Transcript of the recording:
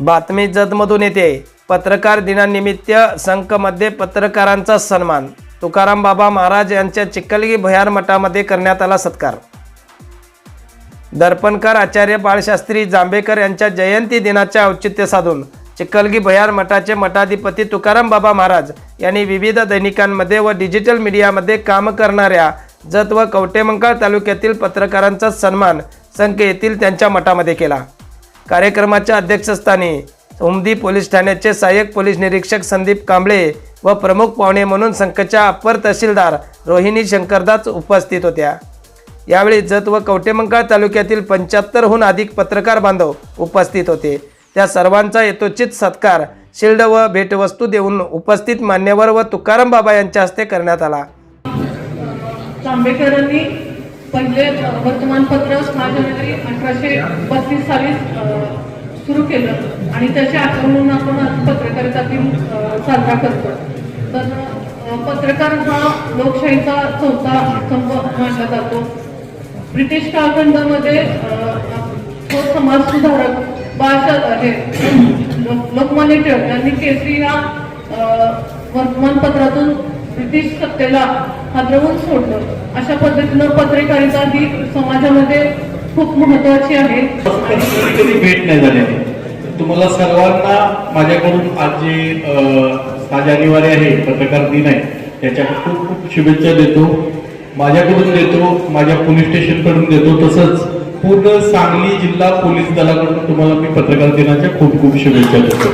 बातमी जतमधून येते. पत्रकार दिनानिमित्त संकमध्ये पत्रकारांचा सन्मान. तुकाराम बाबा महाराज यांच्या चिखलगी भयार मठामध्ये करण्यात आला सत्कार. दर्पणकार आचार्य बाळशास्त्री जांभेकर यांच्या जयंती दिनाचे औचित्य साधून चिखलगी भयार मठाचे मठाधिपती तुकाराम बाबा महाराज यांनी विविध दैनिकांमध्ये व डिजिटल मीडियामध्ये काम करणाऱ्या जत व कवटेमंकाळ तालुक्यातील पत्रकारांचा सन्मान संख येथील त्यांच्या मठामध्ये केला. कार्यक्रमाच्या अध्यक्षस्थानी उमदी पोलीस ठाण्याचे सहाय्यक पोलीस निरीक्षक संदीप कांबळे व प्रमुख पाहुणे म्हणून संकच्या अप्पर तहसीलदार रोहिणी शंकरदास उपस्थित होत्या. यावेळी जत व कवटेमंकाळ तालुक्यातील पंच्याहत्तरहून अधिक पत्रकार बांधव उपस्थित होते. त्या सर्वांचा यथोचित सत्कार शिल्ड व भेटवस्तू देऊन उपस्थित मान्यवर व तुकाराम बाबा यांच्या हस्ते करण्यात आला. जांभेकरांनी पहिले वर्तमानपत्र सहा जानेवारी अठराशे बत्तीस साली सुरू केलं आणि त्याचे आक्रमण आपण पत्रकारिता दिन साजरा करतो तर पत्रकार हा लोकशाहीचा चौथा स्तंभ मानला जातो. ब्रिटिश कालखंडामध्ये तो समाज सुधारक बाळशा हे लोक- लोकमान्य टिळक यांनी केसरी या वर्तमानपत्रातून ब्रिटिश सत्तेला हादरवून सोडलं. अशा पद्धतीनं पत्रकारिता ही समाजामध्ये खूप महत्वाची आहे. कधी भेट नाही झालेली तुम्हाला सर्वांना माझ्याकडून आज जे सहा जानेवारी आहे पत्रकार दिन आहे त्याच्या खूप खूप शुभेच्छा देतो. माझ्याकडून देतो माझ्या पोलीस स्टेशनकडून देतो. तसंच पूर्ण सांगली जिल्हा पोलीस दलाकडून तुम्हाला मी पत्रकार दिनाच्या खूप खूप शुभेच्छा देतो.